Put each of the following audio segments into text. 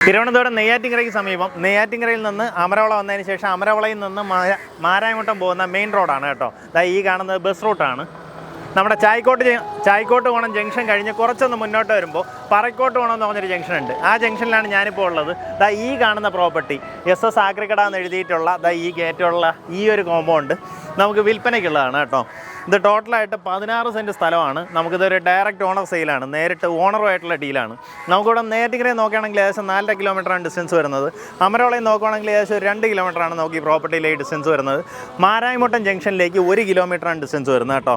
തിരുവനന്തപുരം നെയ്യാറ്റിങ്ങരയ്ക്ക് സമീപം നെയ്യാറ്റിങ്ങരയിൽ നിന്ന് അമരവള വന്നതിന് ശേഷം അമരവളയിൽ നിന്ന് മാര- മാരായമുട്ടം പോകുന്ന മെയിൻ റോഡാണ് കേട്ടോ. അതായത് ഈ കാണുന്നത് ബസ് റൂട്ടാണ്. നമ്മുടെ ചായ്ക്കോട്ട് ചായ്ക്കോട്ട് പോകണം ജംഗ്ഷൻ കഴിഞ്ഞ് കുറച്ചൊന്ന് മുന്നോട്ട് വരുമ്പോൾ പറക്കോട്ട് പോകണം എന്ന് പറഞ്ഞൊരു ജംഗ്ഷൻ ഉണ്ട്. ആ ജംഗ്ഷനിലാണ് ഞാനിപ്പോൾ ഉള്ളത്. ദാ ഈ കാണുന്ന പ്രോപ്പർട്ടി എസ് എസ് ആഗ്രിക്കട എന്ന് എഴുതിയിട്ടുള്ള ദാ ഈ ഗേറ്റുള്ള ഈ ഒരു കോമ്പൗണ്ട് നമുക്ക് വിൽപ്പനയ്ക്കുള്ളതാണ് കേട്ടോ. ഇത് ടോട്ടലായിട്ട് പതിനാറ് സെന്റ് സ്ഥലമാണ്. നമുക്കിതൊരു ഡയറക്റ്റ് ഓണർ സെയിലാണ് നേരിട്ട് ഓണറുമായിട്ടുള്ള ഡീലാണ് നമുക്കിവിടെ നേരിട്ടിങ്ങനെ നോക്കുകയാണെങ്കിൽ ഏകദേശം നാലര കിലോമീറ്ററാണ് ഡിസ്റ്റൻസ് വരുന്നത്. അമരോളയും നോക്കുകയാണെങ്കിൽ ഏകദേശം ഒരു രണ്ട് കിലോമീറ്ററാണ് നോക്കി പ്രോപ്പർട്ടിയിലേക്ക് ഡിസ്റ്റൻസ് വരുന്നത്. മാരായിമുട്ടം ജംഗ്ഷനിലേക്ക് ഒരു കിലോമീറ്ററാണ് ഡിസ്റ്റൻസ് വരുന്നത് കേട്ടോ.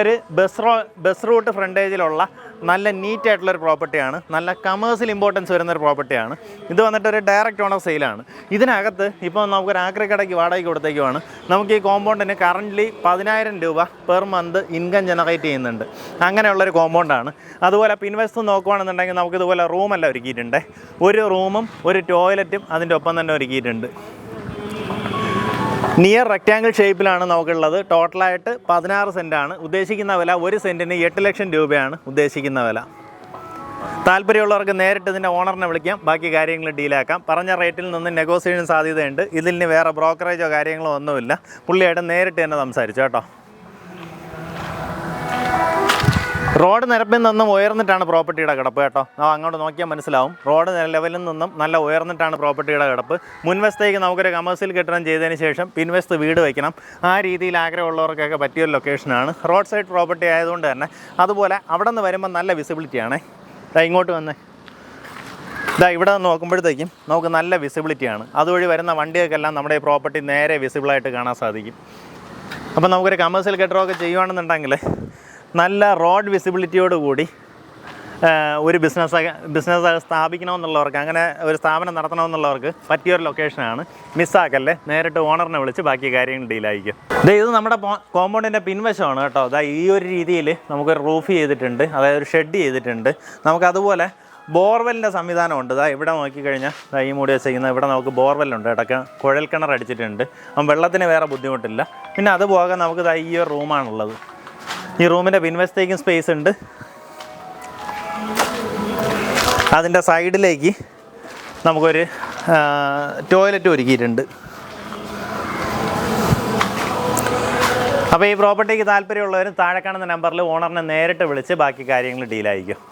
നല്ലൊരു ബസ് റോ ബസ് റൂട്ട് ഫ്രണ്ടേജിലുള്ള നല്ല നീറ്റ് ആയിട്ടുള്ളൊരു പ്രോപ്പർട്ടിയാണ് നല്ല കമേഴ്സ്യൽ ഇമ്പോർട്ടൻസ് വരുന്ന ഒരു പ്രോപ്പർട്ടിയാണ് ഇത് വന്നിട്ട് ഒരു ഡയറക്റ്റ് ഓണർ സെയിലാണ് ഇതിനകത്ത് ഇപ്പോൾ നമുക്കൊരു ആക്രിക്കടയ്ക്ക് വാടകയ്ക്ക് കൊടുത്തേക്കുവാണ്. നമുക്ക് ഈ കോമ്പൗണ്ടിന് കറന്റ്ലി പതിനായിരം രൂപ പെർ മന്ത് ഇൻകം ജനറേറ്റ് ചെയ്യുന്നുണ്ട്. അങ്ങനെയുള്ളൊരു കോമ്പൗണ്ടാണ് അതുപോലെ പിൻവശത്ത് നോക്കുകയാണെന്നുണ്ടെങ്കിൽ നമുക്കിതുപോലെ റൂമല്ല ഒരുക്കിയിട്ടുണ്ട്. ഒരു റൂമും ഒരു ടോയ്ലറ്റും അതിന്റെ ഒപ്പം തന്നെ ഒരുക്കിയിട്ടുണ്ട്. നിയർ റെക്റ്റാങ്കിൾ ഷേപ്പിലാണ് നമുക്കുള്ളത്. ടോട്ടലായിട്ട് പതിനാറ് സെന്റാണ് ഉദ്ദേശിക്കുന്ന വില ഒരു സെന്റിന് എട്ട് ലക്ഷം രൂപയാണ് ഉദ്ദേശിക്കുന്ന വില. താല്പര്യമുള്ളവർക്ക് നേരിട്ട് ഇതിന്റെ ഓണറിനെ വിളിക്കാം. ബാക്കി കാര്യങ്ങൾ ഡീലാക്കാം. പറഞ്ഞ റേറ്റിൽ നിന്ന് നെഗോസിയേഷൻ സാധ്യതയുണ്ട്. ഇതിന് വേറെ ബ്രോക്കറേജോ കാര്യങ്ങളോ ഒന്നുമില്ല. പുള്ളിയായിട്ട് നേരിട്ട് തന്നെ സംസാരിച്ചു കേട്ടോ. റോഡ് നിരപ്പിൽ നിന്നും ഉയർന്നിട്ടാണ് പ്രോപ്പർട്ടിയുടെ കിടപ്പ് കേട്ടോ. ആ അങ്ങോട്ട് നോക്കിയാൽ മനസ്സിലാവും. റോഡ് ലെവലിൽ നിന്നും നല്ല ഉയർന്നിട്ടാണ് പ്രോപ്പർട്ടിയുടെ കിടപ്പ്. മുൻവശത്തേക്ക് നമുക്കൊരു കമേഴ്സ്യൽ കെട്ടിടം ചെയ്തതിന് ശേഷം പിൻവശത്ത് വീട് വയ്ക്കണം ആ രീതിയിൽ ആഗ്രഹമുള്ളവർക്കൊക്കെ പറ്റിയൊരു ലൊക്കേഷനാണ് റോഡ് സൈഡ് പ്രോപ്പർട്ടി ആയതുകൊണ്ട് തന്നെ അതുപോലെ അവിടെ നിന്ന് വരുമ്പോൾ നല്ല വിസിബിലിറ്റിയാണേ ഇങ്ങോട്ട് വന്നേ. ഇതാ ഇവിടെ നിന്ന് നോക്കുമ്പോഴത്തേക്കും നമുക്ക് നല്ല വിസിബിലിറ്റിയാണ് അതുവഴി വരുന്ന വണ്ടികൾക്കെല്ലാം നമ്മുടെ ഈ പ്രോപ്പർട്ടി നേരെ വിസിബിളായിട്ട് കാണാൻ സാധിക്കും. അപ്പോൾ നമുക്കൊരു കമേഴ്സ്യൽ കെട്ടിടമൊക്കെ ചെയ്യുകയാണെന്നുണ്ടെങ്കിൽ നല്ല റോഡ് വിസിബിലിറ്റിയോട് കൂടി ഒരു ബിസിനസ് ബിസിനസ് സ്ഥാപിക്കണമെന്നുള്ളവർക്ക് അങ്ങനെ ഒരു സ്ഥാപനം നടത്തണമെന്നുള്ളവർക്ക് പറ്റിയൊരു ലൊക്കേഷനാണ് മിസ്സാക്കല്ലേ. നേരിട്ട് ഓണറിനെ വിളിച്ച് ബാക്കി കാര്യങ്ങൾ ഡീലായിരിക്കും ഇതേ ഇത് നമ്മുടെ കോമ്പൗണ്ടിന്റെ പിൻവശമാണ് കേട്ടോ. അതാ ഈ ഒരു രീതിയിൽ നമുക്കൊരു റൂഫ് ചെയ്തിട്ടുണ്ട് അതായത് ഒരു ഷെഡ് ചെയ്തിട്ടുണ്ട്. നമുക്കതുപോലെ ബോർവെല്ലിന്റെ സംവിധാനമുണ്ട്. ഇതാ ഇവിടെ നോക്കിക്കഴിഞ്ഞാൽ ഈ മൂടി വെച്ചിരിക്കുന്ന ഇവിടെ നമുക്ക് ബോർവെല്ലുണ്ട് ഇടയ്ക്ക് കിണർ അടിച്ചിട്ടുണ്ട്. അപ്പം വെള്ളത്തിന് വേറെ ബുദ്ധിമുട്ടില്ല. പിന്നെ അത് പോകാൻ നമുക്ക് ദാ ഈ ഒരു റൂമാണുള്ളത് ഈ റൂമിന്റെ പിൻവശത്തേക്കും സ്പേസ് ഉണ്ട്. അതിന്റെ സൈഡിലേക്ക് നമുക്കൊരു ടോയ്ലറ്റ് ഒരുക്കിയിട്ടുണ്ട്. അപ്പോൾ ഈ പ്രോപ്പർട്ടിക്ക് താല്പര്യമുള്ളവർ താഴെ കാണുന്ന നമ്പറിൽ ഓണറിനെ നേരിട്ട് വിളിച്ച് ബാക്കി കാര്യങ്ങൾ ഡീലായിരിക്കും